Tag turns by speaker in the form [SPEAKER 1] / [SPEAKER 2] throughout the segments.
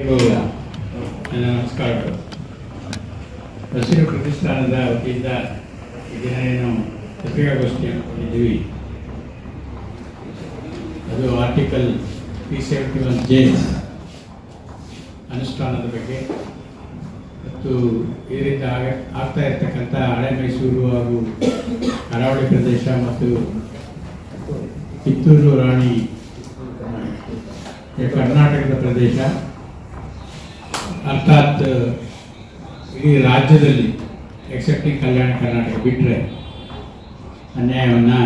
[SPEAKER 1] ನನ್ನ ನಮಸ್ಕಾರಗಳು ಹಸಿರು ಪ್ರತಿಷ್ಠಾನದ ವತಿಯಿಂದ ದಿನ ಏನು ಪತ್ರಿಕಾಗೋಷ್ಠಿಯನ್ನು ಕೊಟ್ಟಿದ್ದೀವಿ ಅದು article three seventy one J ಅನುಷ್ಠಾನದ ಬಗ್ಗೆ. ಮತ್ತು ಇದರಿಂದ ಆಗ ಆಗ್ತಾ ಇರ್ತಕ್ಕಂಥ ಹಳೆ ಮೈಸೂರು ಹಾಗೂ ಕರಾವಳಿ ಪ್ರದೇಶ ಮತ್ತು ಕಿತ್ತೂರು ರಾಣಿ, ಕರ್ನಾಟಕದ ಪ್ರದೇಶ. ಅರ್ಥಾತ್ ಇಡೀ ರಾಜ್ಯದಲ್ಲಿ ಎಕ್ಸೆಪ್ಟಿಂಗ್ ಕಲ್ಯಾಣ ಕರ್ನಾಟಕ ಬಿಟ್ಟರೆ ಅನ್ಯಾಯವನ್ನು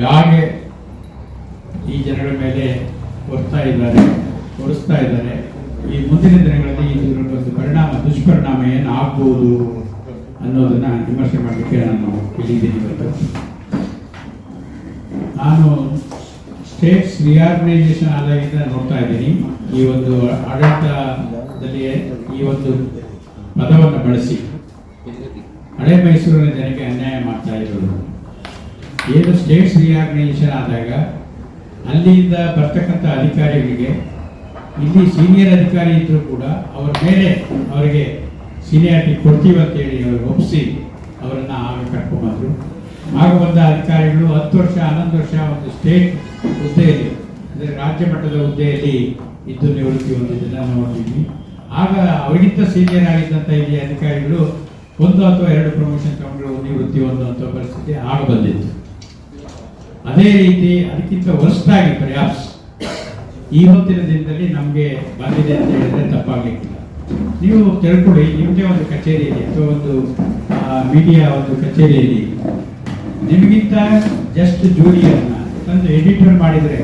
[SPEAKER 1] ಯಾಕೆ ಈ ಜನಗಳ ಮೇಲೆ ಹೊರ್ತಾ ಇದ್ದಾರೆ ಹೊರಿಸ್ತಾ ಇದ್ದಾರೆ? ಈ ಮುಂದಿನ ದಿನಗಳಲ್ಲಿ ಇದರ ಒಂದು ಪರಿಣಾಮ, ದುಷ್ಪರಿಣಾಮ ಏನು ಆಗ್ಬೋದು ಅನ್ನೋದನ್ನ ವಿಮರ್ಶೆ ಮಾಡಲಿಕ್ಕೆ ನಾನು ಇಲ್ಲಿದ್ದೀನಿ ಇವತ್ತು. ನಾನು ಸ್ಟೇಟ್ಸ್ ರಿಆರ್ಗನೈಸೇಷನ್ ಆದಾಗಿಂದ ನೋಡ್ತಾ ಇದ್ದೀನಿ. ಈ ಒಂದು ಆಡಳಿತದಲ್ಲಿ ಈ ಒಂದು ಪದವನ್ನು ಬಳಸಿ. ಹಳೆ ಮೈಸೂರಿನ ಜನಕ್ಕೆ ಅನ್ಯಾಯ ಮಾಡ್ತಾ ಇರೋದು ಏನು ಸ್ಟೇಟ್ಸ್ ರಿಆರ್ಗನೈಸೇಷನ್ ಆದಾಗ ಅಲ್ಲಿಂದ ಬರ್ತಕ್ಕಂಥ ಅಧಿಕಾರಿಗಳಿಗೆ, ಇಲ್ಲಿ ಸೀನಿಯರ್ ಅಧಿಕಾರಿ ಇದ್ದರೂ ಕೂಡ ಅವರ ಮೇಲೆ ಅವರಿಗೆ ಸೀನಿಯಾರಿಟಿ ಕೊಡ್ತೀವಿ ಅಂತೇಳಿ ಅವ್ರಿಗೆ ಒಪ್ಪಿಸಿ ಅವರನ್ನು ಆಗ ಕರ್ಕೊಂಬಂದರು ಆಗ ಬಂದ ಅಧಿಕಾರಿಗಳು ಹತ್ತು ವರ್ಷ, ಹನ್ನೊಂದು ವರ್ಷ ಒಂದು ಸ್ಟೇಟ್ ಹುದ್ದೆಯಲ್ಲಿ, ಅಂದರೆ ರಾಜ್ಯ ಮಟ್ಟದ ಹುದ್ದೆಯಲ್ಲಿ ಇದ್ದು ನಿವೃತ್ತಿ ಹೊಂದಿದ್ದನ್ನು ನೋಡಿದ್ವಿ. ಆಗ ಅವರಿಗಿಂತ ಸೀನಿಯರ್ ಆಗಿದ್ದಂಥ ಇಲ್ಲಿ ಅಧಿಕಾರಿಗಳು ಒಂದು ಅಥವಾ ಎರಡು ಪ್ರಮೋಷನ್ ತಗೊಂಡು ನಿವೃತ್ತಿ ಹೊಂದುವಂಥ ಪರಿಸ್ಥಿತಿ ಆಗ ಬಂದಿತ್ತು. ಅದೇ ರೀತಿ ಅದಕ್ಕಿಂತ ಹೊಸದಾಗಿ ಪ್ರಯಾಸ್ ಈ ಹೊತ್ತಿನ ದಿನದಲ್ಲಿ ನಮಗೆ ಬಂದಿದೆ ಅಂತ ಹೇಳಿದ್ರೆ ತಪ್ಪಾಗಲಿಕ್ಕಿಲ್ಲ. ನೀವು ತಿಳ್ಕೊಳ್ಳಿ ನಿಮ್ಮದೇ ಒಂದು ಕಚೇರಿಯಲ್ಲಿ ಅಥವಾ ಒಂದು ಮೀಡಿಯಾ ಒಂದು ಕಚೇರಿಯಲ್ಲಿ ನಿಮಗಿಂತ ಜಸ್ಟ್ ಜೂನಿಯರ್ನ ತಂದು ಎಡಿಟರ್ ಮಾಡಿದರೆ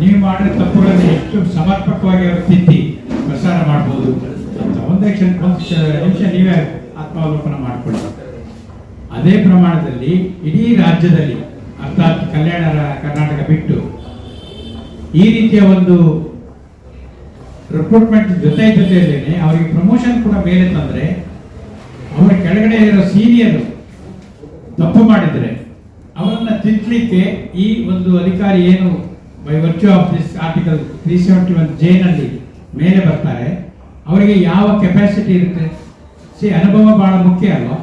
[SPEAKER 1] ನೀವು ಮಾಡಿದ ತಪ್ಪುಗಳನ್ನು ಎಷ್ಟು ಸಮರ್ಪಕವಾಗಿ ಅವರು ತಿದ್ದಿ ಪ್ರಸಾರ ಮಾಡ್ಬೋದು ಅಂತ. ಒಂದೇ ಕ್ಷಣ, ಒಂದು ನಿಮಿಷ ನೀವೇ ಆತ್ಮಾವಲೋಕನ ಮಾಡಿಕೊಳ್ಳಿ. ಅದೇ ಪ್ರಮಾಣದಲ್ಲಿ ಇಡೀ ರಾಜ್ಯದಲ್ಲಿ, ಅರ್ಥಾತ್ ಕಲ್ಯಾಣ ಕರ್ನಾಟಕ ಬಿಟ್ಟು ಈ ರೀತಿಯ ಒಂದು ರಿಕ್ರೂಟ್ಮೆಂಟ್ ಜೊತೆ ಜೊತೆಯಲ್ಲೇನೆ ಅವರಿಗೆ ಪ್ರಮೋಷನ್ ಕೂಡ ಮೇಲೆ ತಂದರೆ, ಅವರ ಕೆಳಗಡೆ ಇರೋ ಸೀನಿಯರ್ ತಪ್ಪು ಮಾಡಿದ್ರೆ ಅವರನ್ನ ತಿದ್ದಲಿಕ್ಕೆ ಈ ಒಂದು ಅಧಿಕಾರಿ ಏನು by virtue of this article three seventy one ಜೇನಲ್ಲಿ ಮೇಲೆ ಬರ್ತಾರೆ, ಅವರಿಗೆ ಯಾವ ಕೆಪಾಸಿಟಿ ಇರುತ್ತೆ? ಸಿ ಅನುಭವ ಬಹಳ ಮುಖ್ಯ ಅಲ್ವಾ?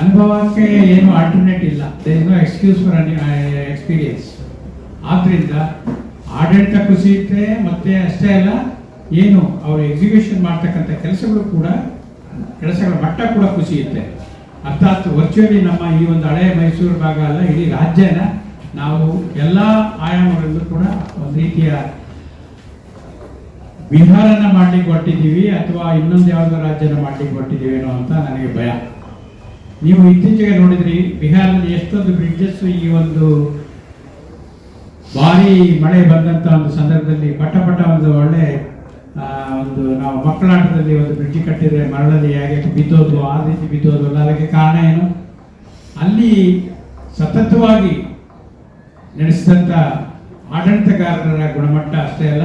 [SPEAKER 1] ಅನುಭವಕ್ಕೆ ಏನು ಆಲ್ಟರ್ನೇಟ್ ಇಲ್ಲ. There no excuse for experience ಆದ್ರಿಂದ ಆಡಳಿತ ಕುಸಿಯುತ್ತೆ ಮತ್ತೆ ಅಷ್ಟೇ ಅಲ್ಲ, ಏನು, ಅವರು ಎಕ್ಸಿಕ್ಯೂಷನ್ ಮಾಡ್ತಕ್ಕಂಥ ಕೆಲಸಗಳು ಕೂಡ, ಕೆಲಸಗಳ ಮಟ್ಟ ಕೂಡ ಕುಸಿಯುತ್ತೆ ಅರ್ಥಾತ್ ವರ್ಚುವಲಿ ನಮ್ಮ ಈ ಒಂದು ಹಳೆ ಮೈಸೂರು ಭಾಗ ಅಲ್ಲ, ಇಡೀ ರಾಜ್ಯನ ನಾವು ಎಲ್ಲ ಆಯಾಮಗಳಲ್ಲೂ ಕೂಡ ಒಂದು ರೀತಿಯ ಬಿಹಾರನ ಮಾಡ್ಲಿಕ್ಕೆ ಹೊಟ್ಟಿದ್ದೀವಿ ಅಥವಾ ಇನ್ನೊಂದು ಯಾವುದೋ ರಾಜ್ಯನ ಮಾಡ್ಲಿಕ್ಕೆ ಹೊಟ್ಟಿದ್ದೀವೇನೋ ಅಂತ ನನಗೆ ಭಯ. ನೀವು ಇತ್ತೀಚೆಗೆ ನೋಡಿದ್ರಿ, ಬಿಹಾರದಲ್ಲಿ ಎಷ್ಟೊಂದು ಬ್ರಿಡ್ಜಸ್ ಈ ಒಂದು ಭಾರಿ ಮಳೆ ಬಂದಂತ ಒಂದು ಸಂದರ್ಭದಲ್ಲಿ ಪಟ್ಟ ಪಟ್ಟ ಒಂದು ಒಳ್ಳೆ ಒಂದು ನಾವು ಮಕ್ಕಳಾಟದಲ್ಲಿ ಒಂದು ಬ್ರಿಡ್ಜ್ ಕಟ್ಟಿದ್ರೆ ಮರಳಲ್ಲಿ ಹೇಗೆ ಬಿದ್ದೋದು, ಆ ರೀತಿ ಬಿದ್ದೋದು ಅಲ್ಲ ಅದಕ್ಕೆ ಕಾರಣ ಏನು? ಅಲ್ಲಿ ಸತತವಾಗಿ ನಡೆಸಿದಂಥ ಆಡಳಿತಗಾರರ ಗುಣಮಟ್ಟ ಅಷ್ಟೇ ಅಲ್ಲ,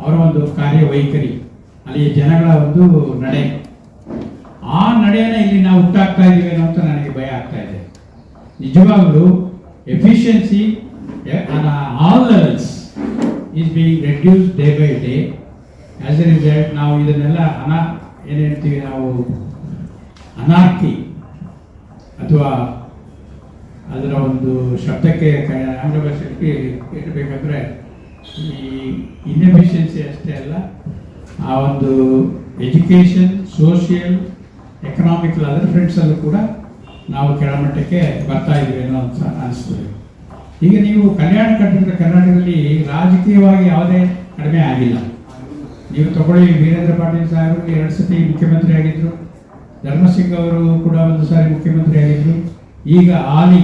[SPEAKER 1] ಅವರ ಒಂದು ಕಾರ್ಯವೈಖರಿ ಅಲ್ಲಿಯ ಜನಗಳ ಒಂದು ನಡೆ. ಆ ನಡೆಯನ್ನ ಇಲ್ಲಿ ನಾವು ಹುಟ್ಟಾಗ್ತಾ ಇದ್ದೀವೇನೋ ಅಂತ ನನಗೆ ಭಯ ಆಗ್ತಾ ಇದೆ. ನಿಜವಾಗಲೂ efficiency all levels is being reduce day by day as a result ನಾವು ಇದನ್ನೆಲ್ಲ ಅನಾ, ಏನು ಹೇಳ್ತೀವಿ ನಾವು ಅನಾರ್ಕಿ ಅಥವಾ ಅದರ ಒಂದು ಶಬ್ದಕ್ಕೆ ಆಂಗ್ಲ ಭಾಷೆಗೆ ಇಡಬೇಕಂದ್ರೆ ಈ ಇನ್ಎಫಿಷಿಯನ್ಸಿ ಅಷ್ಟೇ ಅಲ್ಲ, ಆ ಒಂದು ಎಜುಕೇಷನ್ ಸೋಷಿಯಲ್ ಎಕನಾಮಿಕಲ್ ಅದರ್ ಫ್ರೆಂಡ್ಸಲ್ಲೂ ಕೂಡ ನಾವು ಕೆಳಮಟ್ಟಕ್ಕೆ ಬರ್ತಾ ಇದ್ದೀವಿ ಅನ್ನೋ ಅಂತ ಅನಿಸ್ತದೆ. ಈಗ ನೀವು ಕಲ್ಯಾಣ ಕರ್ನಾಟಕ, ಕರ್ನಾಟಕದಲ್ಲಿ ರಾಜಕೀಯವಾಗಿ ಯಾವುದೇ ಕಡಿಮೆ ಆಗಿಲ್ಲ. ನೀವು ತಗೊಳ್ಳಿ, ವೀರೇಂದ್ರ ಪಾಟೀಲ್ ಸಾಹೇಬರು ಎರಡು ಸತಿ ಮುಖ್ಯಮಂತ್ರಿ ಆಗಿದ್ದರು ಧರ್ಮಸಿಂಗ್ ಅವರು ಕೂಡ ಒಂದು ಸಾರಿ ಮುಖ್ಯಮಂತ್ರಿ ಆಗಿದ್ದರು ಈಗ ಆಲಿ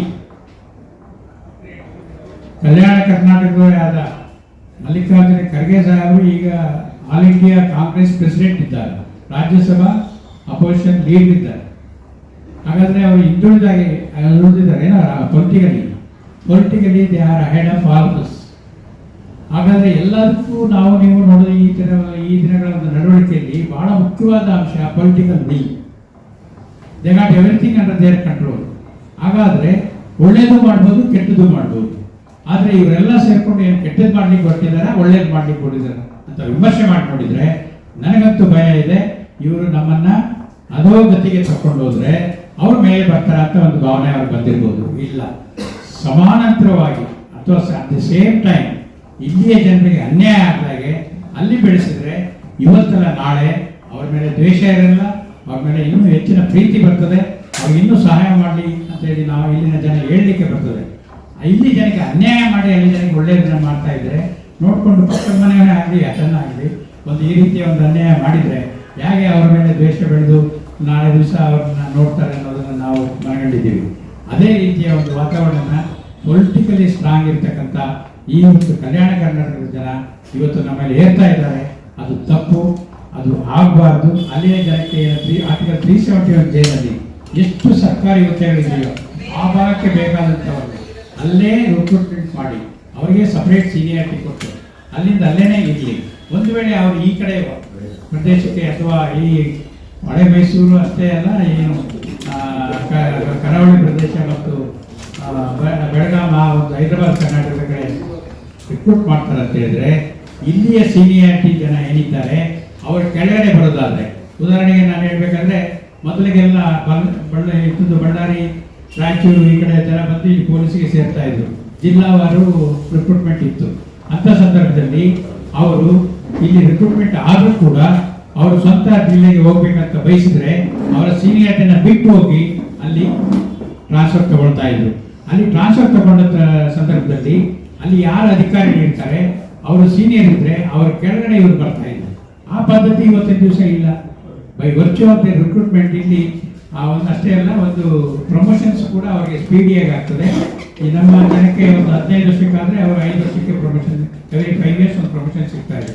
[SPEAKER 1] ಕಲ್ಯಾಣ ಕರ್ನಾಟಕದವರೇ ಆದ ಮಲ್ಲಿಕಾರ್ಜುನ ಖರ್ಗೆ ಸಾಹೇಬರು ಈಗ ಆಲ್ ಇಂಡಿಯಾ ಕಾಂಗ್ರೆಸ್ ಪ್ರೆಸಿಡೆಂಟ್ ಇದ್ದಾರೆ. ರಾಜ್ಯಸಭಾ ಅಪೋಸಿಷನ್ ಲೀಡ್ ಇದ್ದಾರೆ. ಹಾಗಾದ್ರೆ ಅವರು ಹಿಂದುಳಿದಾಗಿ ಉಳಿದಿದ್ದಾರೆ politically. Politically they are ahead of all ಹಾಗಾದ್ರೆ ಎಲ್ಲದಕ್ಕೂ ನಾವು ನೀವು ನೋಡಿದ ಈ ತರ ಈ ದಿನಗಳ ಒಂದು ನಡವಳಿಕೆಯಲ್ಲಿ ಬಹಳ ಮುಖ್ಯವಾದ ಅಂಶ political will they not everything under their control ಹಾಗಾದ್ರೆ ಒಳ್ಳೇದು ಮಾಡ್ಬೋದು, ಕೆಟ್ಟದ್ದು ಮಾಡ್ಬೋದು. ಆದ್ರೆ ಇವರೆಲ್ಲ ಸೇರ್ಕೊಂಡು ಏನು ಕೆಟ್ಟದ್ದು ಮಾಡ್ಲಿಕ್ಕೆ ಹೊರಟಿದಾರ ಒಳ್ಳೇದು ಮಾಡ್ಲಿಕ್ಕೆ ಕೊಟ್ಟಿದ್ದಾರೆ ಅಂತ ವಿಮರ್ಶೆ ಮಾಡಿ ನೋಡಿದ್ರೆ ನನಗಂತೂ ಭಯ ಇದೆ. ಇವರು ನಮ್ಮನ್ನ ಅಧೋಗತಿಗೆ ತಕೊಂಡು ಹೋದ್ರೆ ಅವ್ರ ಮೇಲೆ ಬರ್ತಾರ ಅಂತ ಒಂದು ಭಾವನೆ ಅವ್ರಿಗೆ ಬಂದಿರ್ಬೋದು. ಇಲ್ಲ. ಸಮಾನಾಂತರವಾಗಿ, ಅಥವಾ ಅಟ್ ದ ಸೇಮ್ ಟೈಮ್ ಇಲ್ಲಿಯ ಜನರಿಗೆ ಅನ್ಯಾಯ ಆದಾಗೆ ಅಲ್ಲಿ ಬೆಳೆಸಿದ್ರೆ ಇವತ್ತಲ್ಲ ನಾಳೆ ಅವ್ರ ಮೇಲೆ ದ್ವೇಷ ಇರಲ್ಲ, ಅವ್ರ ಮೇಲೆ ಇನ್ನೂ ಹೆಚ್ಚಿನ ಪ್ರೀತಿ ಬರ್ತದೆ, ಅವ್ರಿಗೆ ಇನ್ನೂ ಸಹಾಯ ಮಾಡಲಿ ಅಂತ ಹೇಳಿ ನಾವು ಇಲ್ಲಿನ ಜನ ಹೇಳಲಿಕ್ಕೆ ಬರ್ತದೆ. ಇಲ್ಲಿ ಜನಕ್ಕೆ ಅನ್ಯಾಯ ಮಾಡಿ ಅಲ್ಲಿ ಜನಕ್ಕೆ ಒಳ್ಳೆಯದನ್ನ ಮಾಡ್ತಾ ಇದ್ರೆ ನೋಡ್ಕೊಂಡು ಪಕ್ಕದ ಮನೆಯವರೇ ಆಗಲಿ ಆಗಲಿ, ಒಂದು ಈ ರೀತಿಯ ಒಂದು ಅನ್ಯಾಯ ಮಾಡಿದರೆ ಹೇಗೆ ಅವರ ಮೇಲೆ ದ್ವೇಷ ಬೆಳೆದು ನಾಳೆ ದಿವಸ ಅವ್ರನ್ನ ನೋಡ್ತಾರೆ ಅನ್ನೋದನ್ನು ನಾವು ಮನಗಂಡಿದ್ದೀವಿ. ಅದೇ ರೀತಿಯ ಒಂದು ವಾತಾವರಣನ ಪೊಲಿಟಿಕಲಿ ಸ್ಟ್ರಾಂಗ್ ಇರ್ತಕ್ಕಂಥ ಈ ಒಂದು ಕಲ್ಯಾಣ ಕರ್ನಾಟಕದ ಜನ ಇವತ್ತು ನಮ್ಮಲ್ಲಿ ಏರ್ತಾ ಇದ್ದಾರೆ, ಅದು ತಪ್ಪು, ಅದು ಆಗಬಾರ್ದು. ಅಲ್ಲಿಯ ಜನಕ್ಕೆ three, article three seventy one ಜೈಲಲ್ಲಿ ಎಷ್ಟು ಸರ್ಕಾರಿ ಹುದ್ದೆಗಳಿದೆಯೋ ಆ ಭಾಗಕ್ಕೆ ಬೇಕಾದಂಥವ್ರಿಗೆ ಅಲ್ಲೇ ರಿಕ್ರೂಟ್ಮೆಂಟ್ ಮಾಡಿ, ಅವರಿಗೆ ಸಪ್ರೇಟ್ ಸೀನಿಯಾರಿಟಿ ಕೊಟ್ಟು, ಅಲ್ಲಿಂದ ಅಲ್ಲೇನೇ ಇರಲಿ. ಒಂದು ವೇಳೆ ಅವರು ಈ ಕಡೆ ಪ್ರದೇಶಕ್ಕೆ ಅಥವಾ ಈ ಹಳೆ ಮೈಸೂರು ಅಷ್ಟೇ ಅಲ್ಲ, ಏನು ಕರಾವಳಿ ಪ್ರದೇಶ ಮತ್ತು ಬೆಳಗಾಂ, ಆ ಒಂದು ಹೈದರಾಬಾದ್ ಕರ್ನಾಟಕದ ಕಡೆ ರಿಕ್ರೂಟ್ ಮಾಡ್ತಾರೆ ಅಂತ ಹೇಳಿದ್ರೆ, ಇಲ್ಲಿಯ ಸೀನಿಯಾರಿಟಿ ಜನ ಏನಿದ್ದಾರೆ, ಅವರು ಕೆಳಗಡೆ ಬರೋದಾದ್ರೆ, ಉದಾಹರಣೆಗೆ ನಾನು ಹೇಳ್ಬೇಕಂದ್ರೆ, ಮೊದಲಿಗೆಲ್ಲ ಬಲ್ ಬಳ್ಳ ಇದ್ದು ಬಳ್ಳಾರಿ ರಾಯಚೂರು ಈ ಕಡೆ ಜನ ಬಂದು ಇಲ್ಲಿ ಪೊಲೀಸಿಗೆ ಸೇರ್ತಾ ಇದ್ರು. ಜಿಲ್ಲಾವಾರು ರಿಕ್ರೂಟ್ಮೆಂಟ್ ಇತ್ತು. ಅಂತ ಸಂದರ್ಭದಲ್ಲಿ ಅವರು ಇಲ್ಲಿ ರಿಕ್ರೂಟ್ಮೆಂಟ್ ಆದರೂ ಕೂಡ ಅವರು ಸ್ವಂತ ಜಿಲ್ಲೆಗೆ ಹೋಗ್ಬೇಕಂತ ಬಯಸಿದ್ರೆ ಅವರ ಸೀನಿಯಾರಿಟಿನ ಬಿಟ್ಟು ಹೋಗಿ ಅಲ್ಲಿ ಟ್ರಾನ್ಸ್ಫರ್ ತಗೊಳ್ತಾ ಇದ್ರು. ಅಲ್ಲಿ ಟ್ರಾನ್ಸ್ಫರ್ ತಗೊಂಡ ಸಂದರ್ಭದಲ್ಲಿ ಅಲ್ಲಿ ಯಾರು ಅಧಿಕಾರಿಗಳಿರ್ತಾರೆ ಅವರು ಸೀನಿಯರ್ ಇದ್ರೆ ಅವ್ರ ಕೆಳಗಡೆ ಇವರು ಬರ್ತಾ ಇದ್ದಾರೆ ಆ ಪದ್ಧತಿ ಇವತ್ತಿನ ದಿವಸ ಇಲ್ಲ. By virtue of the recruitment ಇಲ್ಲಿ ಅಷ್ಟೇ ಅಲ್ಲ, ಒಂದು ಪ್ರಮೋಷನ್ಸ್ ಕೂಡ ಅವರಿಗೆ ಸ್ಪೀಡಿಯಾಗಿ ಆಗ್ತದೆ. ಈ ನಮ್ಮ ಜನಕ್ಕೆ ಒಂದು ಹದಿನೈದು ವರ್ಷಕ್ಕಾದ್ರೆ ಅವರು ಐದು ವರ್ಷಕ್ಕೆ ಪ್ರಮೋಷನ್ ಎವ್ರಿ ಫೈವ್ ಇಯರ್ಸ್ ಒಂದು ಪ್ರಮೋಷನ್ ಸಿಗ್ತಾ ಇದೆ.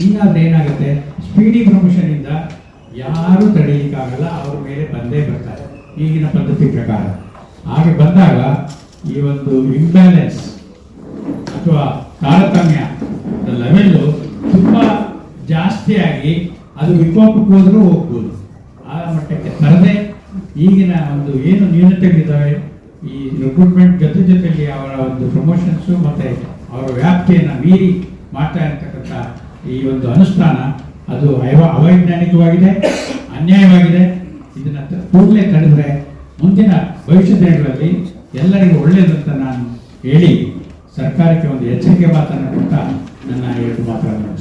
[SPEAKER 1] ಹೀಗಾದ್ರೆ ಏನಾಗುತ್ತೆ? ಸ್ಪೀಡಿ ಪ್ರಮೋಷನ್ ಇಂದ ಯಾರು ತಡೆಯಲಿಕ್ಕಾಗಲ್ಲ ಅವ್ರ ಮೇಲೆ ಬಂದೇ ಬರ್ತಾರೆ. ಈಗಿನ ಪದ್ಧತಿ ಪ್ರಕಾರ. ಹಾಗೆ ಬಂದಾಗ ಈ ಒಂದು ಇಂಬ್ಯಾಲೆನ್ಸ್ ಅಥವಾ ತಾರತಮ್ಯ ಲೆವೆಲ್ಲು ತುಂಬ ಜಾಸ್ತಿಯಾಗಿ ಅದು ವಿಕೋಪಕ್ಕೆ ಹೋದರೂ ಹೋಗ್ಬೋದು. ಆ ಮಟ್ಟಕ್ಕೆ ತರದೆ ಈಗಿನ ಒಂದು ಏನು ನ್ಯೂನತೆಗಳಿದ್ದಾವೆ, ಈ ರಿಕ್ರೂಟ್ಮೆಂಟ್ ಜೊತೆ ಜೊತೆಗೆ ಅವರ ಒಂದು ಪ್ರಮೋಷನ್ಸು ಮತ್ತು ಅವರ ವ್ಯಾಪ್ತಿಯನ್ನು ಮೀರಿ ಮಾಡ್ತಾ ಇರತಕ್ಕಂಥ ಈ ಒಂದು ಅನುಷ್ಠಾನ, ಅದು ಅವ- ಅವೈಜ್ಞಾನಿಕವಾಗಿದೆ, ಅನ್ಯಾಯವಾಗಿದೆ. ಇದನ್ನು ಕೂಡಲೇ ತಡೆದ್ರೆ ಮುಂದಿನ ಭವಿಷ್ಯ ದಿನಗಳಲ್ಲಿ ಎಲ್ಲರಿಗೂ ಒಳ್ಳೆಯದಂತ ನಾನು ಹೇಳಿ ಸರ್ಕಾರಕ್ಕೆ ಒಂದು ಎಚ್ಚರಿಕೆ ಮಾತನ್ನು ಕೊಟ್ಟ ನನ್ನ ಎರಡು ಮಾತನ್ನು